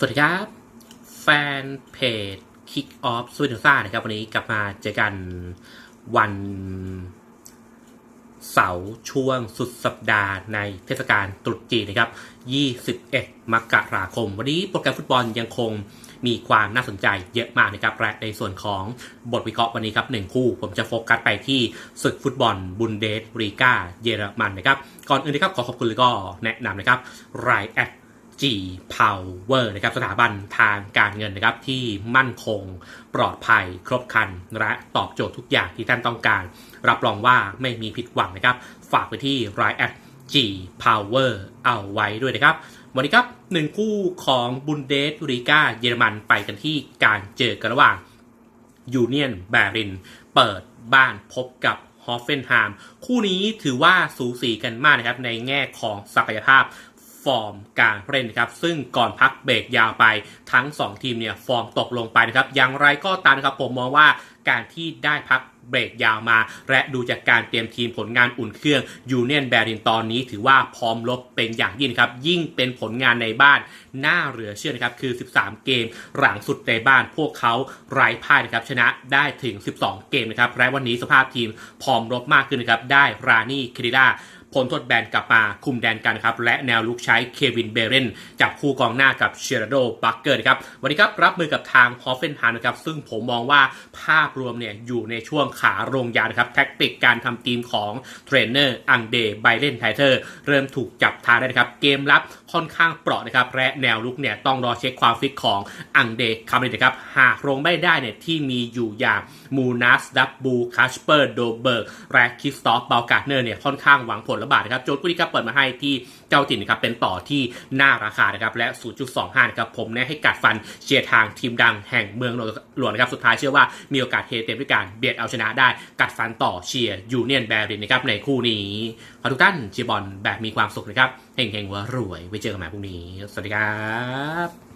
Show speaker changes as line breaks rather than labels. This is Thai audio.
สวัสดีครับ แฟนเพจ Kick Off สวีเดนซ่านะครับ วันนี้กลับมาเจอกันวันเสาร์ช่วงสุดสัปดาห์ในเทศกาลตรุษจีนนะครับ 21 มกราคม วันนี้โปรแกรมฟุตบอลยังคงมีความน่าสนใจเยอะมากนะครับและในส่วนของบทวิเคราะห์วันนี้ครับหนึ่งคู่ ผมจะโฟกัสไปที่ศึกฟุตบอลบุนเดสรีกาเยอรมันนะครับ ก่อนอื่นนะครับขอขอบคุณแล้วก็แนะนำนะครับไรแอด G Power นะครับสถาบันทางการเงินนะครับที่มั่นคงปลอดภัยครบคัน และตอบโจทย์ทุกอย่างที่ท่านต้องการ รับรองว่าไม่มีผิดหวังนะครับ ฝากไปที่ r i แอด G Power เอาไว้ด้วยนะครับ วันนี้ครับหนึ่งคู่ของบุนเดสรีกาเยอรมันไปกันที่การเจอกันระหว่างยูเนียนแบรินเปิดบ้านพบกับฮอฟเฟนไฮม์คู่นี้ถือว่าสูสีกันมากนะครับในแง่ของศักยภาพ ฟอร์มการเล่นนะครับซึ่งก่อนพักเบรกยาวไปทั้ง 2 ทีมเนี่ยฟอร์มตกลงไปนะครับอย่างไรก็ตามนะครับผมมองว่าการที่ได้พักเบรกยาวมา และดูจากการเตรียมทีมผลงานอุ่นเครื่องยูเนียนแบรินตอนนี้ถือว่าพร้อมลบเป็นอย่างยิ่งครับ ยิ่งเป็นผลงานในบ้านน่าเหลือเชื่อนะครับ คือ 13 เกมหลังสุดในบ้านพวกเขาไร้พ่ายนะครับ ชนะได้ถึง 12 เกมนะครับ และวันนี้สภาพทีมพร้อมรบมากขึ้นนะครับ ได้รานี่คริด้า พ้นโทษแบนกลับมาคุมแดนกันครับ และแนวลุกใช้เควินเบเรนจับคู่กองหน้ากับเชโรโดบัคเกอร์ครับวันนี้ครับรับมือกับทางฮอฟเฟนฮานนะครับซึ่งผมมองว่าภาพรวมเนี่ยอยู่ในช่วงขาลงยานครับแท็กติกการทำทีมของเทรนเนอร์อังเดไบเลนไทเทอร์เริ่มถูกจับทางได้นะครับเกมรับค่อนข้างเปราะนะครับและแนวลุกเนี่ยต้องรอเช็คความฟิตของอังเดคาร์เมนนะครับหากลงไม่ได้เนี่ยที่มีอยู่อย่างมูนัสดับบูคัชเปอร์โดเบิร์กและคิสตอฟเบลกาเนอร์เนี่ยค่อนข้างหวังผลระบาดนะครับโจทย์คู่นี้ครับเปิดมาให้ที่เจ้าถิ่นนะครับเป็นต่อที่หน้าราคานะครับและ 0.25นะครับผมแนะให้กัดฟันเชียร์ทางทีมดังแห่งเมืองหลวงนะครับสุดท้ายเชื่อว่ามีโอกาสเทเต็มด้วยการเบียดเอาชนะได้กัดฟันต่อเชียร์ยูเนียนแบรินนะครับในคู่นี้ขอทุกท่านเชียร์บอลแบบมีความสุขนะครับเฮงๆหัวรวยไว้เจอกันใหม่พรุ่งนี้ สวัสดีครับ